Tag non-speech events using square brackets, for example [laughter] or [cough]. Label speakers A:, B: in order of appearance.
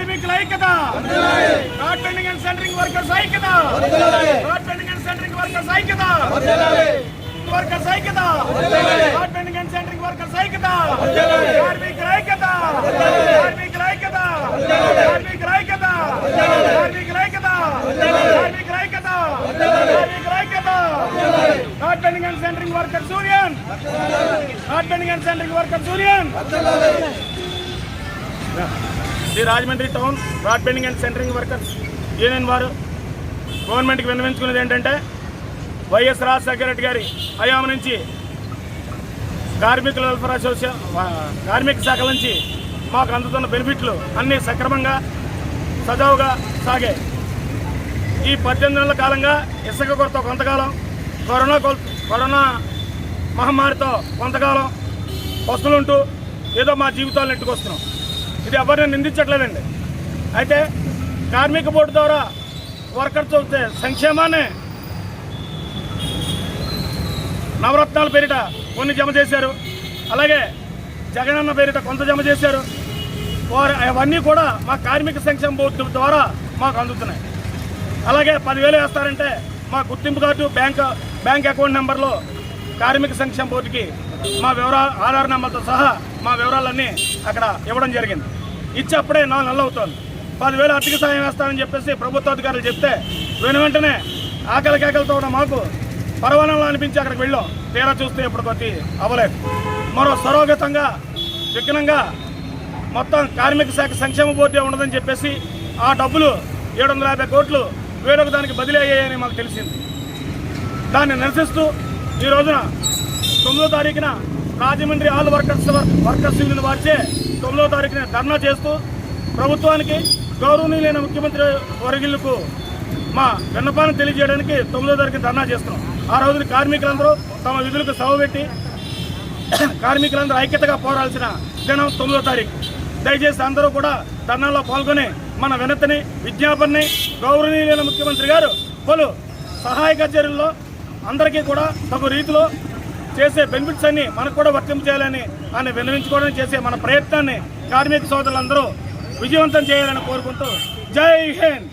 A: కార్మికుల ఐక్యత. Rod and centering workers ఐక్యత. రాడ్ అండ్ సెంటరింగ్ వర్కర్స్ ఐక్యత. వర్కర్స్ ఐక్యత. రాడ్ అండ్ సెంటరింగ్ వర్కర్స్ ఐక్యత. కార్మికుల ఐక్యత. కార్మికుల ఐక్యత. కార్మికుల ఐక్యత. కార్మికుల ఐక్యత. కార్మికుల ఐక్యత. కార్మికుల ఐక్యత. Rod and centering workers union rod and centering workers union Yeah. The Rajahmundry town rod and centering workers union వారు గవర్నమెంట్కి విన్నవించుకున్నది ఏంటంటే వైఎస్ రాజశేఖర రెడ్డి గారి హయాం నుంచి కార్మికుల వెల్ఫేర్ అసోసియేషన్ కార్మిక శాఖ నుంచి మాకు అందుతున్న బెనిఫిట్లు అన్నీ సక్రమంగా సజావుగా సాగాయి. ఈ పద్దెనిమిది నెలల కాలంగా ఇసుక కొరత కొంతకాలం కరోనా కరోనా మహమ్మారితో కొంతకాలం పస్తులుంటూ ఏదో మా జీవితాలను నెట్టుకొస్తున్నాం ఇది ఎవరిని నిందించట్లేదండి. అయితే కార్మిక బోర్డు ద్వారా వర్కర్స్ వస్తే సంక్షేమాన్ని నవరత్నాల పేరిట కొన్ని జమ చేశారు. అలాగే జగనన్న పేరిట కొంత జమ చేశారు. వారు అవన్నీ కూడా మా కార్మిక సంక్షేమ బోర్డు ద్వారా మాకు అందుతున్నాయి. అలాగే పదివేలు వేస్తారంటే మా గుర్తింపు కార్డు బ్యాంక్ బ్యాంక్ అకౌంట్ నెంబర్లో కార్మిక సంక్షేమ బోర్డుకి మా వివరా ఆధార్ నెంబర్తో సహా మా వివరాలన్నీ అక్కడ ఇవ్వడం జరిగింది. ఇచ్చి అప్పుడే నాలుగు నెలలు పదివేలు ఆర్థిక సాయం వేస్తామని చెప్పేసి ప్రభుత్వ అధికారులు చెప్తే వెను వెంటనే ఆకలి కేకలతో ఉన్న మాకు పరవానంలో అనిపించి అక్కడికి వెళ్ళాం. తీరా చూస్తే ఇప్పుడు కొద్ది అవ్వలేదు. మరో సరోగతంగా విఘ్నంగా మొత్తం కార్మిక శాఖ సంక్షేమ బోర్డే ఉండదని చెప్పేసి ఆ డబ్బులు ఏడు వందల యాభై కోట్లు వేరొక దానికి బదిలీ అయ్యాయని మాకు తెలిసింది. దాన్ని నిరసిస్తూ ఈ రోజున తొమ్మిదో తారీఖున Rajahmundry all workers workers union వారిచే తొమ్మిదో తారీఖున ధర్నా చేస్తూ ప్రభుత్వానికి గౌరవనీయులైన ముఖ్యమంత్రి వర్గిళ్ళకు మా విన్నపాన్ని తెలియజేయడానికి తొమ్మిదో తారీఖున ధర్నా చేస్తున్నాం. ఆ రోజున కార్మికులందరూ తమ విధులకు సభ పెట్టి [coughs] కార్మికులందరూ ఐక్యతగా పోరాల్సిన దినం తొమ్మిదో తారీఖు. దయచేసి అందరూ కూడా ధర్నాలో పాల్గొని మన వినతిని విజ్ఞాపనని గౌరవనీయులైన ముఖ్యమంత్రి గారు పలు సహాయక చర్యల్లో అందరికీ కూడా తగు రీతిలో చేసే బెనిఫిట్స్ అన్ని మనకు కూడా వర్తింపజేయాలని ఆయన విన్నవించుకోవడం చేసే మన ప్రయత్నాన్ని కార్మిక సోదరులందరూ విజయవంతం చేయాలని కోరుకుంటూ జై హింద్.